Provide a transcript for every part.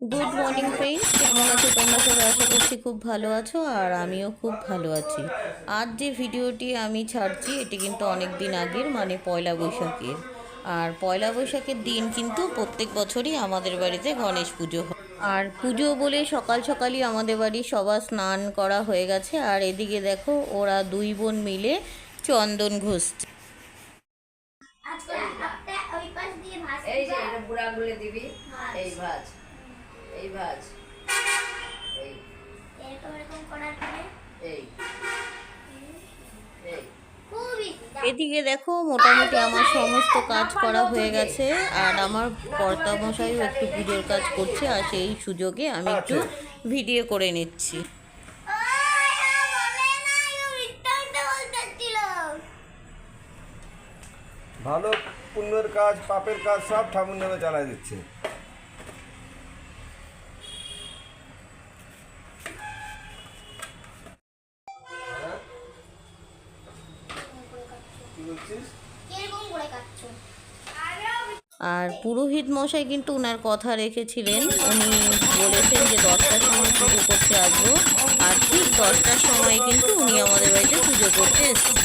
Good morning friends কেমন আছো তোমরা? সবাই আশা করছি খুব ভালো আছো আর আমিও খুব ভালো আছি। আজ যে ভিডিওটি আমি ছাড়ছি এটি কিন্তু অনেক দিন আগের মানে পয়লা বৈশাখের। আর পয়লা বৈশাখের দিন কিন্তু প্রত্যেক বছরই আমাদের বাড়িতে গণেশ পুজো হয়। আর পুজো বলে সকাল সকালই আমাদের বাড়ি সবার স্নান করা হয়ে গেছে। আর এদিকে দেখো ওরা দুই বোন মিলে চন্দন ঘষছে। এই যে এটা বুড়া গুলে দিবি এই ভাজ এই ভাজ। এই। এরকম এরকম করার পরে? এই। এই। এদিকে দেখো মোটামুটি আমার সমস্ত কাজ করা হয়ে গেছে আর আমার কর্তা মশাইও একটু পুজোর কাজ করছে আর সেই সুযোগে আমি একটু ভিডিও করে নিচ্ছি। ভালো পুণ্যের কাজ পাপের কাজ সব ঠাকুর নামে চালাই দিচ্ছে। আর পুরোহিত মশাই কিন্তু ওনার কথা রেখেছিলেন। উনি বলেছেন যে দশটার সময় পুজো করতে আসব। আর ঠিক দশটার সময় কিন্তু উনি আমাদের বাড়িতে পুজো করতে এসেছেন।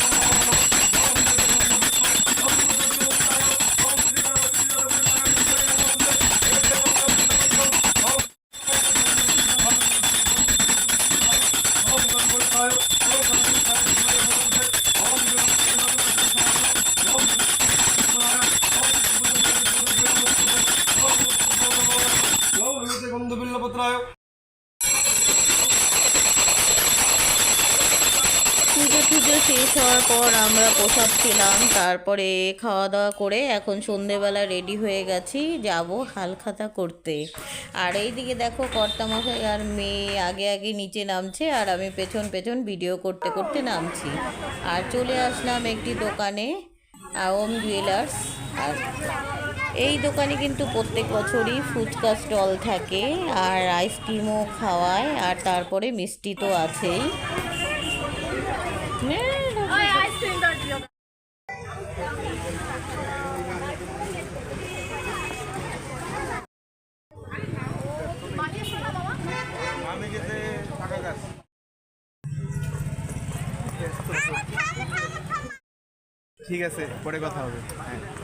বন্ধু বিল্লপত্রায়। পুজো টুজো শেষ হওয়ার পর আমরা প্রসাদ খেলাম, তারপরে খাওয়া দাওয়া করে এখন সন্ধেবেলা রেডি হয়ে গেছি, যাব হালখাতা করতে। আর এইদিকে দেখো কর্তামশাই আর মেয়ে আগে আগে নিচে নামছে, আর আমি পেছন পেছন ভিডিও করতে করতে নামছি। আর চলে আসলাম একটি দোকানে ওম জুয়েলার্স আর এই দোকানে কিন্তু প্রত্যেক বছরই ফুচকা স্টল থাকে আর আইসক্রিমও খাওয়ায় আর তারপরে মিষ্টি তো আছেই। আমি যেতে টাকা গাছ ঠিক আছে পরে কথা হবে। হ্যাঁ।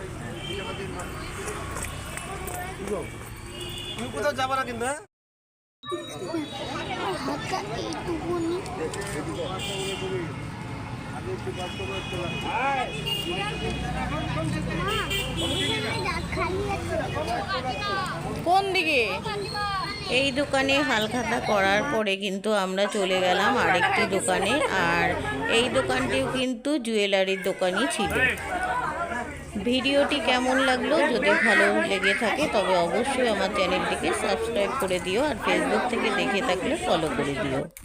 কোন দিকে? এই দোকানে হালখাতা করার পরে কিন্তু আমরা চলে গেলাম আরেকটি দোকানে, আর এই দোকানটিও কিন্তু জুয়েলারির দোকানই ছিল। ভিডিওটি কেমন লাগল যদি ভালো লেগে থাকে, তবে অবশ্যই আমার চ্যানেলটিকে সাবস্ক্রাইব করে দিও আর ফেসবুক থেকে দেখে থাকলে ফলো করে দিও।